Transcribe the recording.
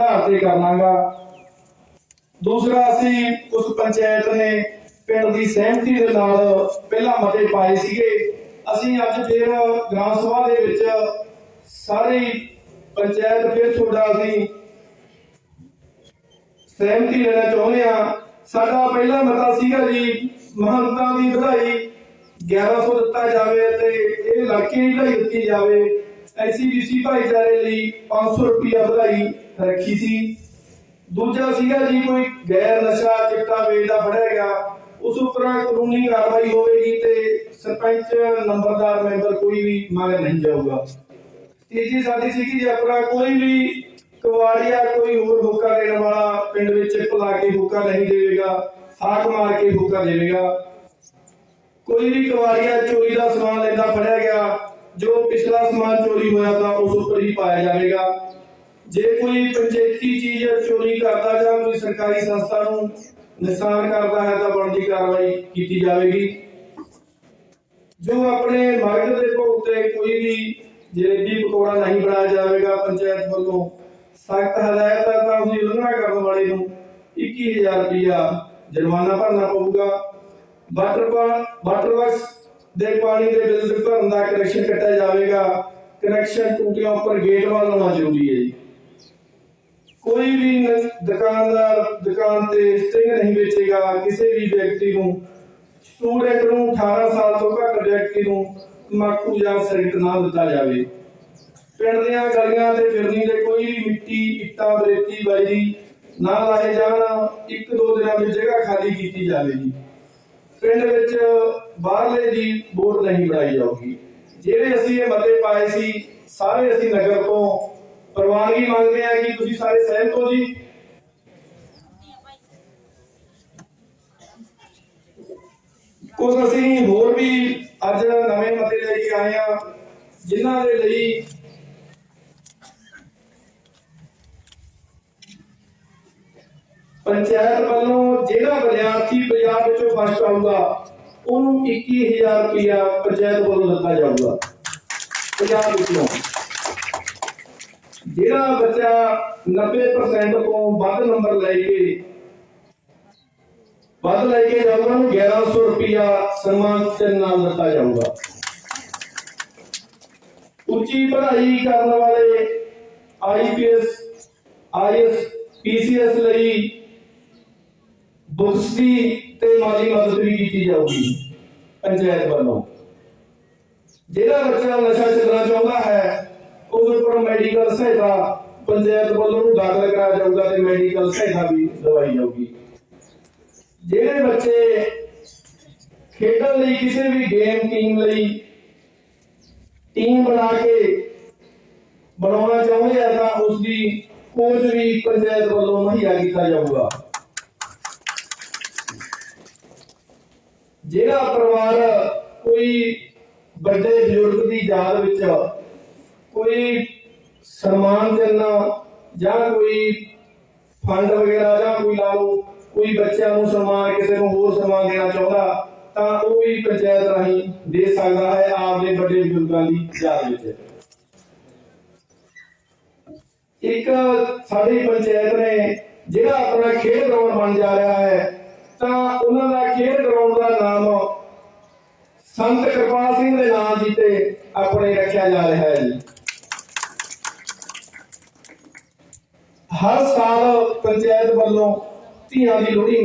ਆਧਾਰ ਤੇ ਕਰਨਾਗਾ। ਦੂਸਰਾ ਅਸੀਂ ਉਸ ਪੰਚਾਇਤ ਨੇ ਪਿੰਡ ਦੀ ਸਹਿਮਤੀ ਦੇ ਨਾਲ ਪਹਿਲਾਂ ਮਤੇ ਪਾਏ ਸੀਗੇ। ਅਸੀਂ ਅੱਜ ਫਿਰ ਗ੍ਰਾਮ ਸਭਾ ਦੇ ਵਿੱਚ ਸਾਰੀ ਪੰਚਾਇਤ ਫਿਰ ਤੁਹਾਡਾ ਅਸੀਂ ਸਹਿਮਤੀ ਲੈਣਾ ਚਾਹੁੰਦੇ ਆ ਸਾਡਾ ਪਹਿਲਾ ਮਤਾ ਸੀਗਾ ਜੀ, ਮਹੰਤਾਂ ਦੀ ਵਧਾਈ 1100 ਦਿੱਤਾ ਜਾਵੇ ਤੇ ਇਹ ਲੜਕੀ ਦੀ ਵਧਾਈ ਦਿੱਤੀ ਜਾਵੇ। ਐਸਸੀਬੀਸੀ ਭਾਈਚਾਰੇ ਲਈ 500 ਰੁਪਇਆ ਵਧਾਈ ਰੱਖੀ ਸੀ। ਦੂਜਾ ਸੀਗਾ ਜੀ, ਕੋਈ ਗੈਰ ਨਸ਼ਾ ਚਿੱਟਾ ਵੇਚਦਾ ਫੜਿਆ ਗਿਆ। ਉਸ ਉੱਪਰ ਕਾਨੂੰਨੀ ਕਾਰਵਾਈ ਹੋਵੇਗੀ ਤੇ ਸਰਪੰਚ, ਨੰਬਰਦਾਰ ਮੈਂਬਰ ਕੋਈ ਵੀ ਮਗਰ ਨਹੀਂ ਜਾਊਗਾ। ਤੀਜੀ ਸਾਡੀ ਸੀਗੀ ਜੇ, ਆਪਣਾ ਕੋਈ ਵੀ ਕਵਾੜੀਆ ਕੋਈ ਹੋਰ ਹੁੱਕਾ ਦੇਣ ਵਾਲਾ ਪਿੰਡ ਵਿੱਚ ਭੁਲਾ ਕੇ ਹੁੱਕਾ ਨਹੀਂ ਦੇਵੇਗਾ ਹਾਕ ਮਾਰ ਕੇ ਹੁੱਕਾ ਦੇਵੇਗਾ। ਕੋਈ ਵੀ ਕਵਾੜੀਆ ਚੋਰੀ ਦਾ ਸਮਾਨ ਲੈਂਦਾ ਫੜਿਆ ਗਿਆ ਜੋ ਪਿਛਲਾ ਸਮਾਨ ਚੋਰੀ ਹੋਇਆ ਤਾਂ ਉਸ ਉੱਪਰ ਹੀ ਪਾਇਆ ਜਾਵੇਗਾ। ਜੇ ਕੋਈ ਪੰਚਾਇਤੀ ਚੀਜ਼ ਚੋਰੀ ਕਰਦਾ ਜਾਂ ਕੋਈ ਸਰਕਾਰੀ ਸੰਸਥਾ ਨੂੰ ਨੁਕਸਾਨ ਕਰਦਾ ਹੈ ਤਾਂ ਬਣਦੀ ਕਾਰਵਾਈ ਕੀਤੀ ਜਾਵੇਗੀ। ਜੋ ਆਪਣੇ ਮਾਰਗ ਦੇ ਭੋਗ ਤੇ ਕੋਈ ਵੀ ਜਲੇਬੀ ਪਕੌੜਾ ਨਹੀਂ ਬਣਾਇਆ ਜਾਵੇਗਾ ਪੰਚਾਇਤ ਵੱਲੋਂ, ਸਖਤ ਹਦਾਇਤ ਹੈ ਤਾਂ ਉਸਦੀ ਉਲੰਘਣਾ ਕਰਨ ਵਾਲੇ ਨੂੰ 21000 ਰੁਪਇਆ ਜੁਰਮਾਨਾ ਭਰਨਾ ਪਊਗਾ। ਵਾਟਰ ਵਾਟਰ ਵਰਕਸ ਦੇ ਪਾਣੀ ਦੇ ਬਿੱਲ ਦੇ ਭਰਨ ਦਾ ਕਨੈਕਸ਼ਨ ਕੱਟਿਆ ਜਾਵੇਗਾ। ਕਨੈਕਸ਼ਨ ਟੂਟੀਆਂ ਉੱਪਰ ਗੇਟ ਵੱਲ ਹੋਣਾ ਜ਼ਰੂਰੀ ਹੈ ਜੀ। ਕੋਈ ਵੀ ਦੁਕਾਨਦਾਰ, ਦੁਕਾਨ ਤੇ ਸਟਿੰਗ ਨਹੀਂ ਵੇਚੇਗਾ ਕਿਸੇ ਵੀ ਵਿਅਕਤੀ ਨੂੰ। ਸਟੂਡੈਂਟ ਨੂੰ 18 ਸਾਲ ਤੋਂ ਘੱਟ ਵਿਅਕਤੀ ਨੂੰ ਤੰਬਾਕੂ ਜਾਂ ਸਿਗਰਟ ਨਾ ਦਿੱਤਾ ਜਾਵੇ। ਪਿੰਡ ਦੀਆਂ ਗਲੀਆਂ ਤੇ ਫਿਰਨੀ ਦੇ ਕੋਈ ਵੀ ਮਿੱਟੀ, ਇੱਟਾਂ, ਬਰੇਤੀ ਬਾਈ ਨਾ ਲਾਏ ਜਾਣ, ਇੱਕ ਦੋ ਦਿਨਾਂ ਵਿੱਚ ਜਗ੍ਹਾ ਖਾਲੀ ਕੀਤੀ ਜਾਵੇ ਪਿੰਡ ਵਿੱਚ ਬਾਹਰਲੇ ਦੀ ਬੋਰਡ ਨਹੀਂ ਬਣਾਈ ਜਾਊਗੀ। ਜਿਹੜੇ ਅਸੀਂ ਇਹ ਮਤੇ ਪਾਏ ਸੀ, ਸਾਰੇ ਅਸੀਂ ਨਗਰ ਤੋਂ ਪ੍ਰਵਾਨਗੀ ਮੰਗਦੇ ਹਾਂ ਕਿ ਤੁਸੀਂ ਸਾਰੇ ਸਹਿਮਤ ਹੋ ਜੀ। ਕੁਝ ਅਸੀਂ ਹੋਰ ਵੀ ਅੱਜ ਨਵੇਂ ਮਤੇ ਲੈ ਕੇ ਆਏ ਆ ਜਿਨ੍ਹਾਂ ਦੇ ਲਈ ਪੰਚਾਇਤ ਵੱਲੋਂ ਜਿਹੜਾ ਵਿਦਿਆਰਥੀ ਪੰਜਾਬ ਵਿੱਚੋਂ ਫਸਟ ਆਊਗਾ, ਉਹਨੂੰ 21000 ਰੁਪਇਆ ਪੰਚਾਇਤ ਵੱਲੋਂ ਦਿੱਤਾ ਜਾਊਗਾ। ਪੰਜਾਬ ਵਿੱਚੋਂ। ਜਿਹੜਾ ਬੱਚਾ 90% ਤੋਂ ਵੱਧ ਨੰਬਰ ਲੈ ਕੇ, ਵੱਧ ਲੈ ਕੇ ਜਾਊਗਾ, ਉਹਨੂੰ 1100 ਰੁਪਇਆ ਸਨਮਾਨ ਚਿੰਨ੍ਹ ਨਾਲ ਦਿੱਤਾ ਜਾਊਗਾ। ਉੱਚੀ ਪੜ੍ਹਾਈ ਕਰਨ ਵਾਲੇ ਆਈਪੀਐਸ ਆਈਐਸ ਪੀਸੀਐਸ ਲਈ ਬੁਕਸ ਦੀ ਤੇ ਮਾਲੀ ਮਦਦ ਵੀ ਕੀਤੀ ਜਾਊਗੀ, ਪੰਚਾਇਤ ਵੱਲੋਂ। ਜਿਹੜਾ ਬੱਚਾ ਨਸ਼ਾ ਛੱਡਣਾ ਚਾਹੁੰਦਾ ਹੈ, ਉਹਦੇ ਉੱਪਰ ਮੈਡੀਕਲ ਸਹਾਇਤਾ ਪੰਚਾਇਤ ਵੱਲੋਂ ਉਹਨੂੰ ਦਾਖਲ ਕਰਾਇਆ ਜਾਊਗਾ ਤੇ ਮੈਡੀਕਲ ਸਹਾਇਤਾ ਵੀ ਦਵਾਈ ਜਾਊਗੀ। ਜਿਹੜੇ ਬੱਚੇ ਖੇਡਣ ਲਈ ਕਿਸੇ ਵੀ ਗੇਮ ਟੀਮ ਲਈ ਟੀਮ ਬਣਾ ਕੇ ਬਣਾਉਣਾ ਚਾਹੁੰਦੇ ਆ ਤਾਂ ਉਸ ਦੀ ਕੋਚ ਵੀ ਪੰਚਾਇਤ ਵੱਲੋਂ ਮੁਹੱਈਆ ਕੀਤਾ ਜਾਊਗਾ। ਜਿਹੜਾ ਪਰਿਵਾਰ ਕੋਈ ਵੱਡੇ ਬਜ਼ੁਰਗ ਦੀ ਯਾਦ ਵਿੱਚ ਕੋਈ ਸਨਮਾਨ ਦੇਣਾ ਜਾਂ ਕੋਈ ਫੰਡ ਵਗੈਰਾ ਜਾਂ ਕੋਈ ਲਾ ਲਓ, ਕੋਈ ਬੱਚਿਆਂ ਨੂੰ ਸਨਮਾਨ, ਕਿਸੇ ਨੂੰ ਹੋਰ ਸਨਮਾਨ ਦੇਣਾ ਚਾਹੁੰਦਾ, ਤਾਂ ਉਹ ਵੀ ਪੰਚਾਇਤ ਰਾਹੀਂ ਦੇ ਸਕਦਾ ਹੈ ਆਪਦੇ ਵੱਡੇ ਬਜ਼ੁਰਗਾਂ ਦੀ ਯਾਦ ਵਿੱਚ। ਇੱਕ ਸਾਡੀ ਪੰਚਾਇਤ ਨੇ ਜਿਹੜਾ ਆਪਣਾ ਖੇਡ ਗਰਾਊਂਡ ਬਣ ਜਾ ਰਿਹਾ ਹੈ ਸੰਤ ਕਿਰਪਾਲ ਸਿੰਘ ਦੇ ਨਾਮ ਜੀ ਤੇ ਆਪਣੇ ਰੱਖਿਆ ਜਾ ਰਿਹਾ ਹੈ ਜੀ। ਹਰ ਸਾਲ ਪੰਚਾਇਤ ਵੱਲੋਂ ਧੀਆਂ ਦੀ ਲੋਹੜੀ